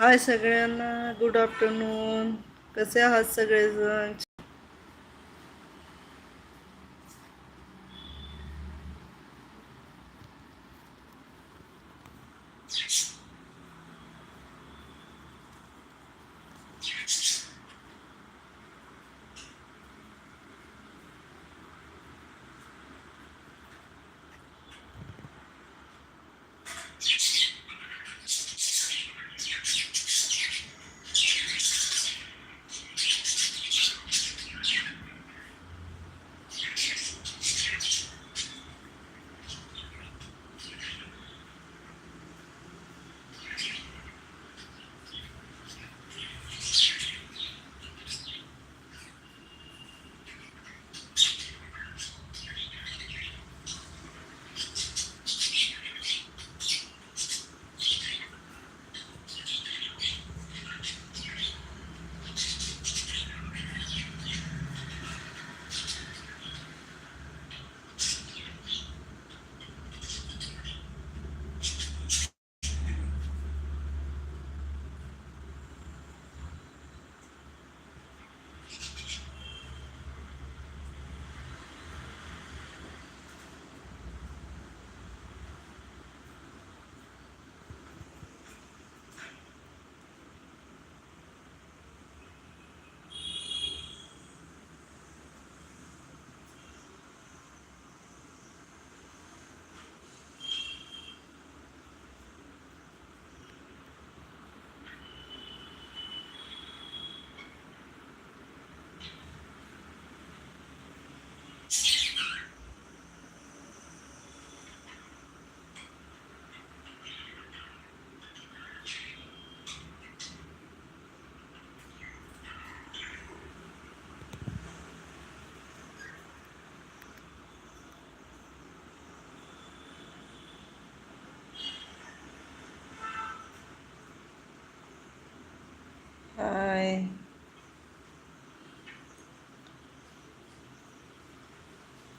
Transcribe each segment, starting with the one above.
हाय सगळ्यांना good afternoon कसे आहात सगळेजण?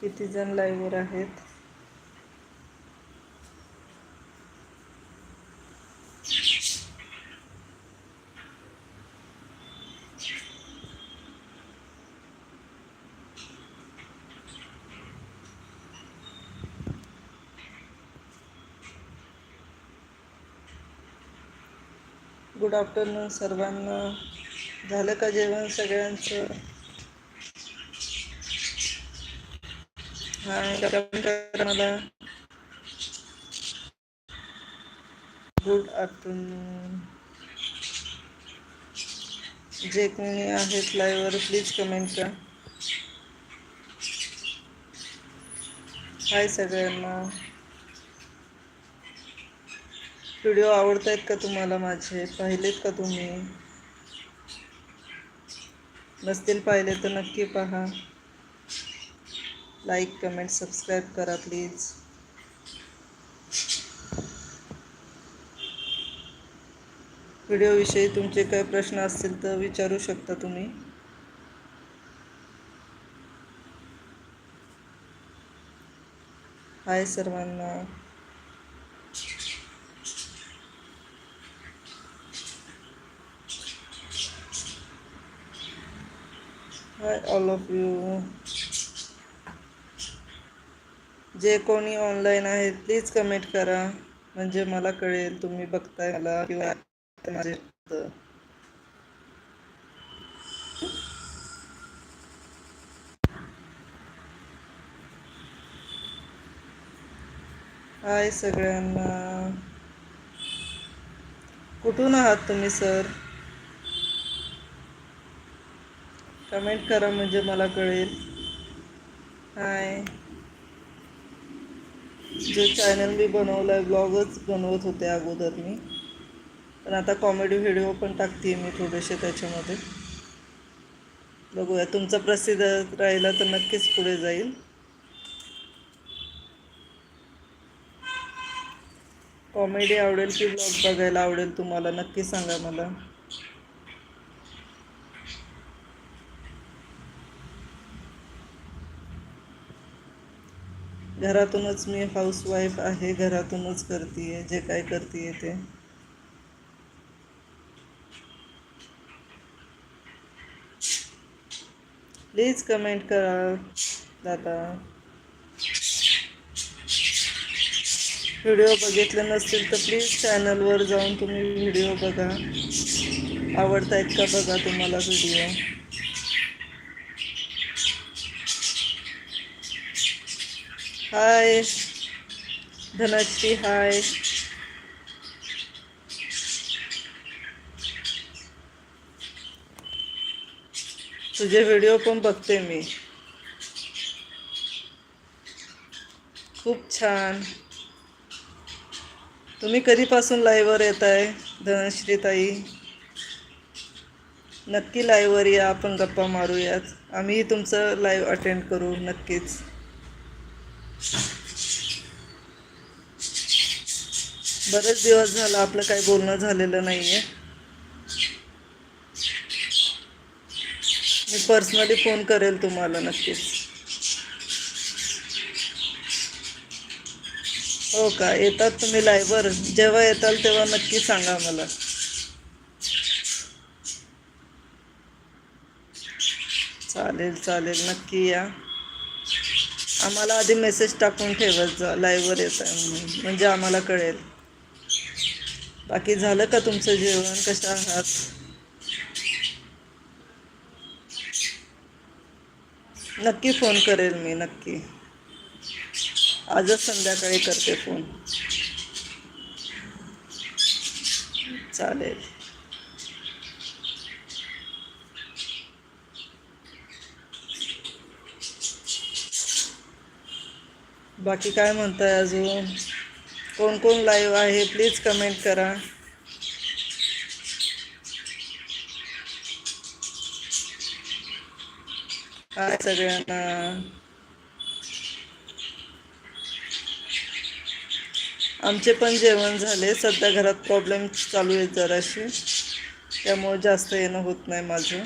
किती जण लाईव्हवर आहेत? गुड आफ्टरनून सर्वांना. झालं का जेवण सगळ्यांचं? हाय मला. गुड आफ्टरनून जे कोणी आहेत लाईव्हवर प्लीज कमेंट करा. हाय सगळ्यांना. व्हिडिओ आवडत आहेत का तुम्हाला माझे? पाहिलेत का तुम्ही? नसतील पाहिले तर नक्की पहा. लाईक कमेंट सबस्क्राईब करा प्लीज व्हिडिओविषयी तुमचे काही प्रश्न असतील तर विचारू शकता तुम्ही. हाय सर्वांना. हाय ऑल ऑफ यू जे कोणी ऑनलाईन आहे प्लीज कमेंट करा. म्हणजे मला कळेल तुम्ही बघताय मला किंवा माझे हाय सगळ्यांना. कुठून आहात तुम्ही सर कमेंट करा म्हणजे मला कळेल. हाय जो चॅनल मी बनवला आहे ब्लॉगच बनवत होते अगोदर मी. पण आता कॉमेडी व्हिडिओ पण टाकते मी थोडेसे त्याच्यामध्ये. बघूया तुमचा प्रसिद्ध राहिला तर नक्कीच पुढे जाईल. कॉमेडी आवडेल की ब्लॉग बघायला आवडेल तुम्हाला? नक्की सांगा मला. घरातूनच मी हाऊसवाईफ आहे घरातूनच करते आहे जे काय करते ते. प्लीज कमेंट करा दादा. व्हिडिओ बघितले नसतील तर प्लीज चॅनलवर जाऊन तुम्ही व्हिडिओ बघा. आवडत आहेत का बघा तुम्हाला व्हिडिओ हाय. धनश्री हाय. तुझे व्हिडिओ पण बघते मी. खूप छान. तुम्ही कधीपासून लाईव्हवर येत आहे धनश्री ताई? नक्की लाईव्हवर या आपण गप्पा मारूयात. आम्ही तुमचं लाईव्ह अटेंड करू नक्कीच. बरेच दिवस झालं आपलं काही बोलणं झालेलं नाही आहे मी पर्सनली फोन करेल तुम्हाला नक्कीच. हो का? येतात तुम्ही लायबर जेव्हा येताल तेव्हा नक्की सांगा मला. चालेल चालेल. नक्की या. आम्हाला आधी मेसेज टाकून ठेवत जा लाईव्हवर येत आहे म्हणून. म्हणजे आम्हाला कळेल. बाकी झालं का तुमचं जेवण? कशा आहात? नक्की फोन करेल मी नक्की. आजच संध्याकाळी करते फोन चालेल. बाकी काय म्हणताय अजून? कोण कोण लाईव्ह आहे? प्लीज कमेंट करा. हाय सगळ्यांना? आमचे पण जेवण झाले. सध्या घरात प्रॉब्लेम चालू आहेत जराशे. त्यामुळे जास्त येणं होत नाही माझं.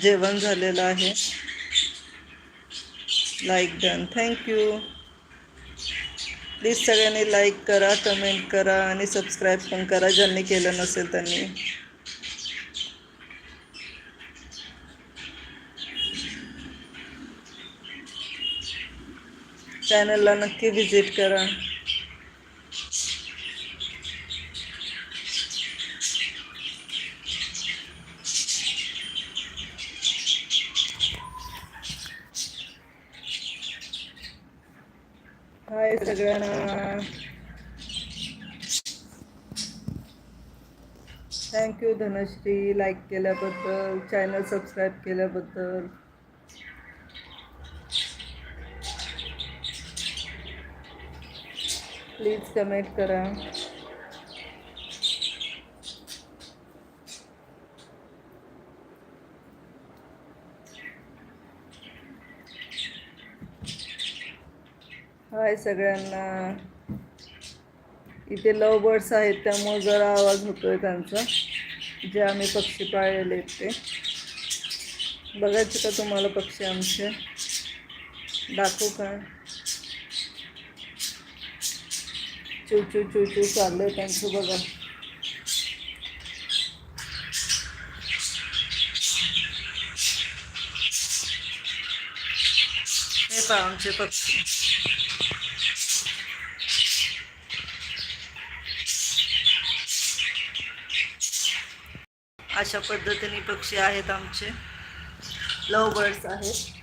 जेवण झालेलं आहे. Like done thank you please सगळ्यांनी लाईक करा कमेंट करा आणि सबस्क्राईब पण करा ज्यांनी केलं नसेल त्यांनी. चॅनलला नक्की व्हिजिट करा. हाय सगळ्यांना. Thank you Dhanashree. लाईक केल्याबद्दल चॅनल सबस्क्राईब केल्याबद्दल. प्लीज कमेंट करा. हाय सगळ्यांना. इथे लव बर्ड्स आहेत त्यामुळे जरा आवाज होतोय त्यांचा. जे आम्ही पक्षी पाळलेले आहेत ते. बघायचे का तुम्हाला पक्षी आमचे? दाखवू का? चू चू चू चू चाललंय त्यांचं बघा. हे पहा आमचे पक्षी. अशा पद्धतीने पक्षी आहेत आमचे. लव बर्ड्स आहेत.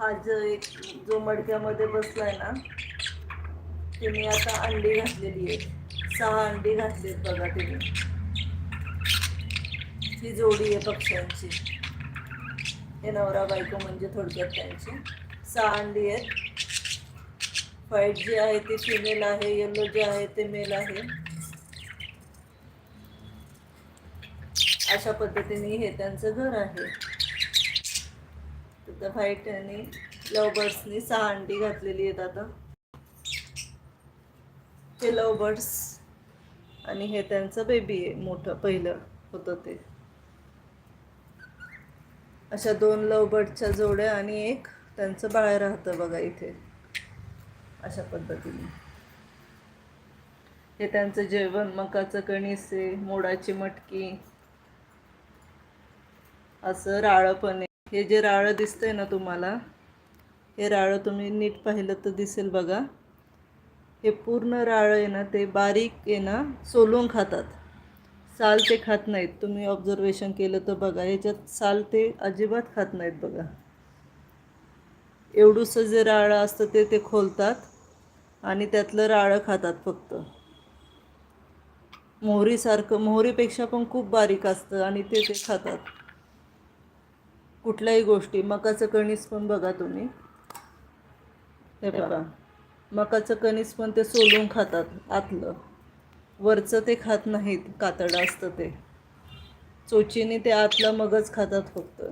हा जो एक जो मडक्यामध्ये बसलाय ना तिने आता अंडी घातलेली आहे सहा अंडी घातलीत बघा तिने. ही जोडी आहे पक्ष्यांची. हे नवरा बायको म्हणजे थोडक्यात त्यांची. सहा अंडी आहेत. व्हाईट जे आहे ते फिमेल आहे येल्लो जे आहे ते मेल आहे. अशा पद्धतीने हे त्यांचं घर आहे. तर व्हाईट आणि लव बर्ड्सनी सहा अंडी घातलेली आहेत आता. हे लव बर्ड्स आणि हे त्यांचं बेबी आहे मोठं पहिलं होतं ते. अशा दोन लव बर्डच्या जोड्या आणि एक त्यांचं बाळ राहतं बघा इथे. अशा पद्धतीने. हे त्यांचं जेवण मकाचं कणीसे मोडाची मटकी असं राळं पण आहे हे जे राळं दिसतंय ना तुम्हाला हे राळं तुम्ही नीट पाहिलं तर दिसेल बघा. हे पूर्ण राळं आहे ना ते बारीक आहे ना सोलून खातात. साल ते खात नाहीत. तुम्ही ऑब्झर्वेशन केलं तर बघा ह्याच्यात साल ते अजिबात खात नाहीत बघा. एवढूसं जे राळं असतं ते ते खोलतात. आणि त्यातलं राळं खातात फक्त. मोहरीसारखं मोहरीपेक्षा पण खूप बारीक असतं आणि ते ते खातात. कुठल्याही गोष्टी मकाचं कणीस पण बघा तुम्ही. हे बघा मकाचं कणीस पण ते सोलून खातात आतलं. वरचं ते खात नाहीत कातडं असतं ते. चोचीने ते आतलं मगच खातात फक्त.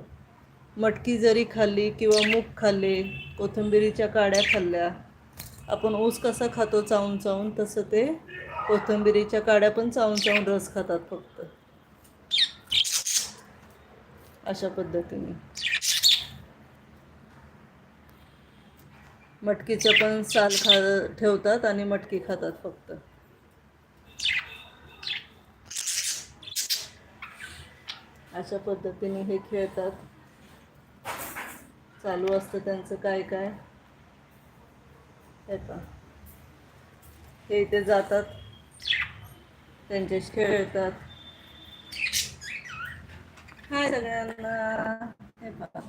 मटकी जरी खाल्ली किंवा मूग खाल्ले कोथिंबिरीच्या काड्या खाल्ल्या आपण ऊस कसा खातो चावून चावून तसं ते कोथिंबिरीच्या काड्या पण चावून चावून रस खातात फक्त. अशा पद्धतीने. मटकीचं पण साल खा ठेवतात आणि मटकी खातात फक्त. अशा पद्धतीने हे खेळतात. चालू असतं त्यांचं काय काय? हे पहा. इथे जातात. त्यांच्याशी खेळतात. हाय सगळ्यांना. हे पहा.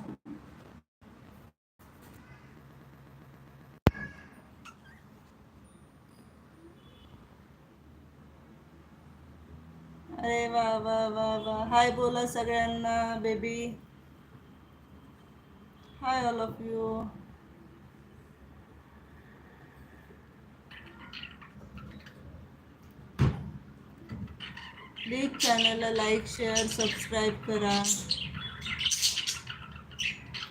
अरे वा वा वा वा. हाय बोला सगळ्यांना baby. Hi all of you. Please चॅनलला लाईक शेअर सबस्क्राईब करा.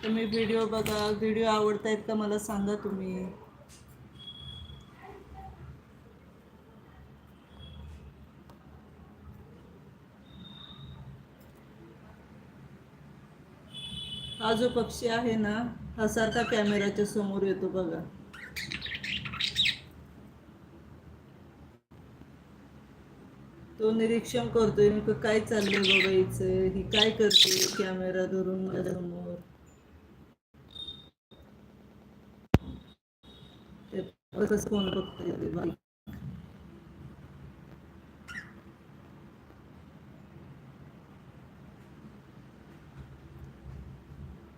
तुम्ही व्हिडिओ बघा. व्हिडिओ आवडतायत का मला सांगा तुम्ही. हा जो पक्षी आहे ना हा सारखा कॅमेऱ्याच्या समोर येतो बघा. तो निरीक्षण करतोय नेमकं काय चाललंय बघायचं? ही काय करते कॅमेरा धरून माझ्यासमोर कसं कोण बघतोय बाई.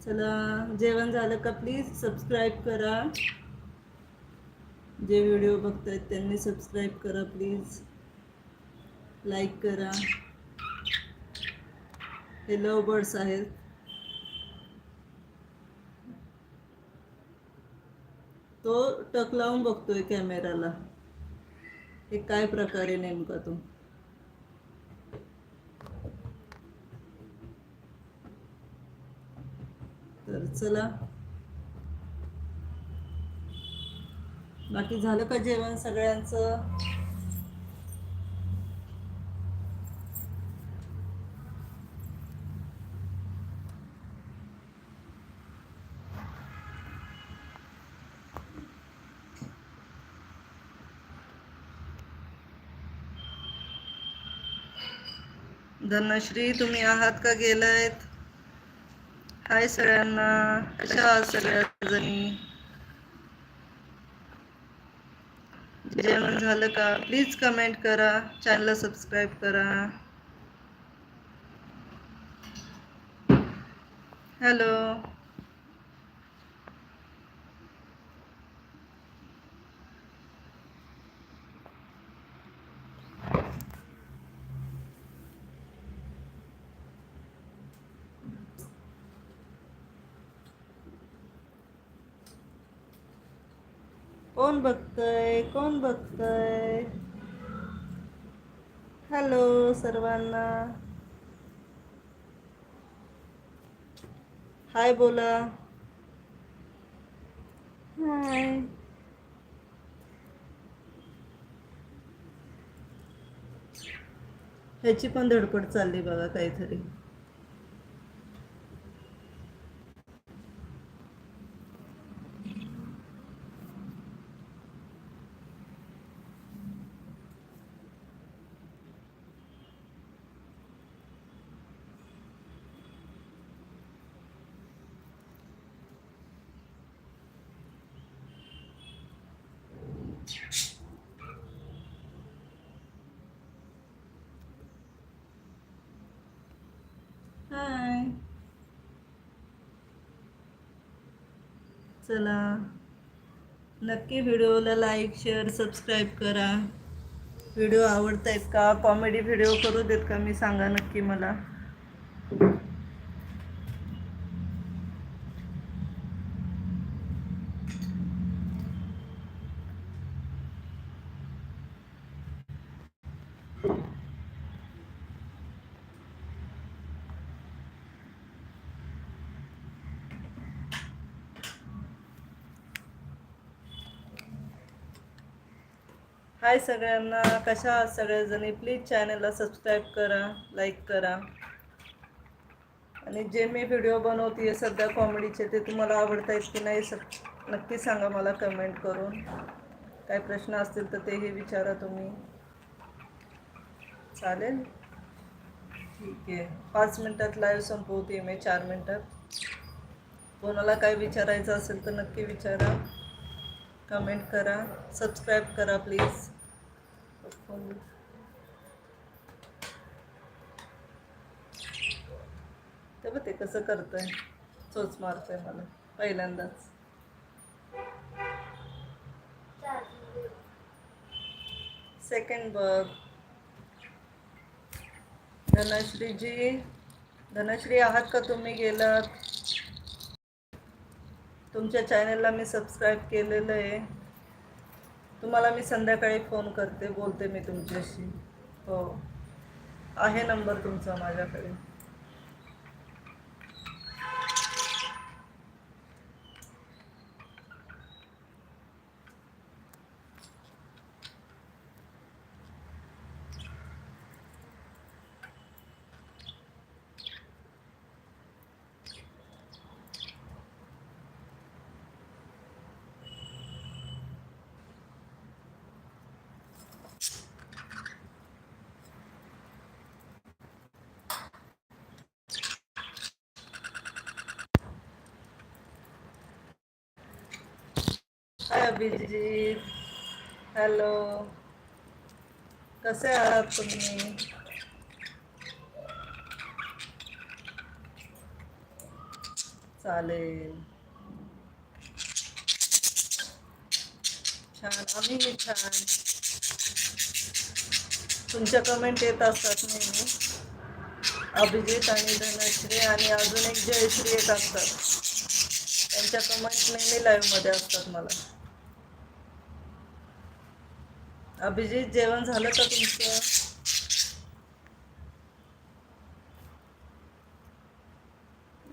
चला जेवण झालं का प्लीज सबस्क्राईब करा. जे व्हिडिओ बघतायत त्यांनी सबस्क्राईब करा प्लीज लाईक करा. हे लव बर्ड्स आहेत तो टक लावून बघतोय कॅमेराला हे काय प्रकारे नेमका तो? तर चला. बाकी झालं का जेवण सगळ्यांचं? धनश्री, तुम्हें आहत का गेल हाय सगळ्यांना. कशा आहात का? प्लीज़ कमेंट करा. चैनल सब्सक्राइब करा. हॅलो. कोण बघतय? कोण बघतय? हॅलो सर्वांना. हाय बोला. हाय ह्याची पण धडपड चालली बघा काहीतरी हाय चला. नक्की व्हिडिओला लाईक शेअर सबस्क्राईब करा. व्हिडिओ आवडत आहेत का? कॉमेडी व्हिडिओ करू देत का? मी सांगा नक्की मला. हाय सगळ्यांना. कशा आहात सगळेजणी? प्लीज चॅनलला सबस्क्राईब करा लाईक करा. आणि जे मी व्हिडिओ बनवते सध्या कॉमेडीचे ते तुम्हाला आवडत आहेत की नाही स नक्की सांगा मला कमेंट करून. काय प्रश्न असतील तर तेही विचारा तुम्ही. चालेल? ठीक आहे. पाच मिनटात लाईव्ह संपवते मी चार मिनटात. कोणाला काय विचारायचं असेल तर नक्की विचारा. कमेंट करा. सबस्क्राईब करा प्लीज ते बघ ते कसं करतंय. चोच मारतंय मला पहिल्यांदाच. सेकंड बघ. धनश्रीजी धनश्री आहात का तुम्ही गेलात? तुमच्या चॅनलला मी सबस्क्राईब केलेलं आहे. तुम्हाला मी संध्याकाळी फोन करते बोलते मी तुमच्याशी. हो. आहे नंबर तुमचा माझ्याकडे. हाय अभिजित. हॅलो. कसे आहात तुम्ही? चालेल. छान. आम्ही छान. तुमच्या कमेंट येत असतात नेहमी. अभिजित आणि धनश्री आणि अजून एक जयश्री येत असतात. त्यांच्या कमेंट नेहमी लाईव्हमध्ये असतात मला. अभिजित जेवण झालं का तुमचं?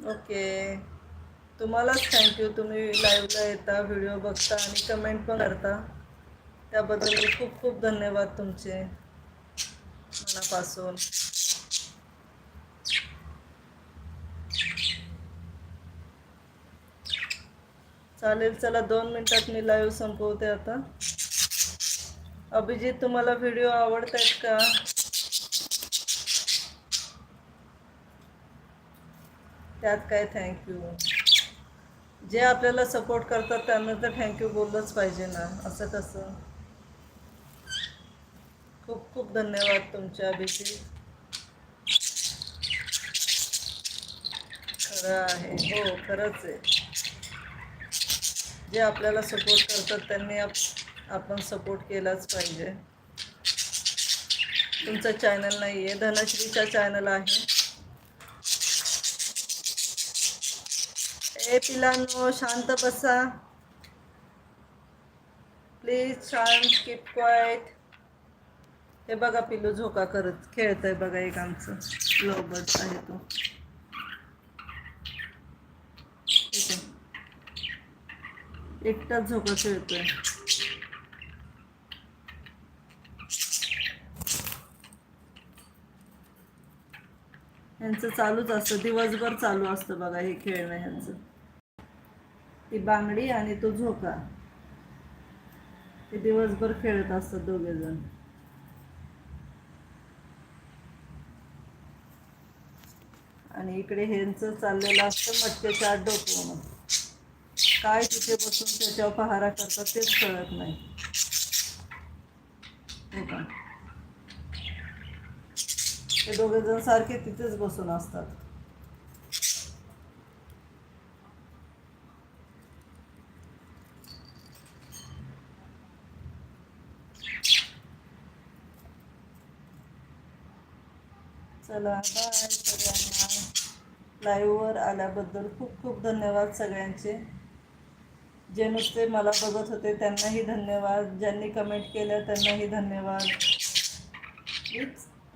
ओके. तुम्हालाच थँक्यू तुम्ही लाईव्हला येता व्हिडिओ बघता आणि कमेंट पण करता. त्याबद्दल खूप खूप धन्यवाद तुमचे मनापासून. चालेल चला दोन मिनिटात मी लाईव्ह संपवते आता. अभिजित तुम्हाला व्हिडिओ आवडत आहेत का? त्यात काय थँक्यू जे आपल्याला सपोर्ट करतात त्यांना तर थँक्यू बोललंच पाहिजे ना. असं कसं खूप खूप धन्यवाद तुमच्या अभिजित. खरं आहे. हो खरंच आहे. जे आपल्याला सपोर्ट करतात त्यांनी आप आपण सपोर्ट केलाच पाहिजे. तुमचं चॅनल नाही आहे धनश्रीचा चॅनल आहे. ए पिलांनो शांत बसा. प्लीज शांत कीप क्वाईट हे बघा पिलू झोका करत खेळतंय बघा एक आमचं. लवबर्ड आहे तो. ठीक आहे. एकटाच झोका खेळतोय. यांचं चालूच असतं. दिवसभर चालू असतं बघा हे खेळणं ह्यांचं. ती बांगडी आणि तो झोका. ते दिवसभर खेळत असतात दोघे जण. आणि इकडे ह्यांचं चाललेलं असतं मटक्याच्या आत डोकं काय तिथे बसून त्याच्यावर पहारा करतात तेच कळत नाही. हो हे ते दोघे जण सारखे तिथेच बसून असतात. चला बाय सगळ्यांना. लाईव्हवर आल्याबद्दल खूप खूप धन्यवाद सगळ्यांचे. जे नुसते मला बघत होते त्यांनाही धन्यवाद. ज्यांनी कमेंट केलं त्यांनाही धन्यवाद.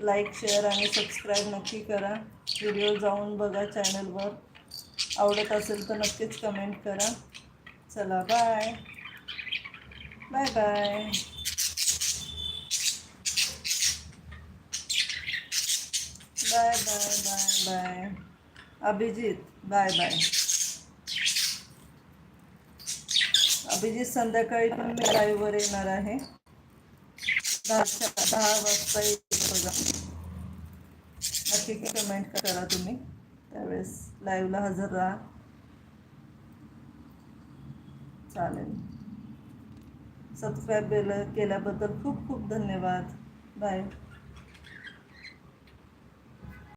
लाईक शेअर आणि सबस्क्राईब नक्की करा. व्हिडिओ जाऊन बघा चॅनलवर. आवडत असेल तर नक्कीच कमेंट करा. चला bye. Bye bye. Bye bye bye bye. Abhijit bye bye. Abhijit संध्याकाळी पण मी लाईव्हवर येणार आहे. दहा दहा वाजता येईल. बघा. नक्की कमेंट करा तुम्ही. त्यावेळेस लाईव्हला हजर राहा. चालेल. सबस्क्राईब केलं केल्याबद्दल खूप खूप धन्यवाद. बाय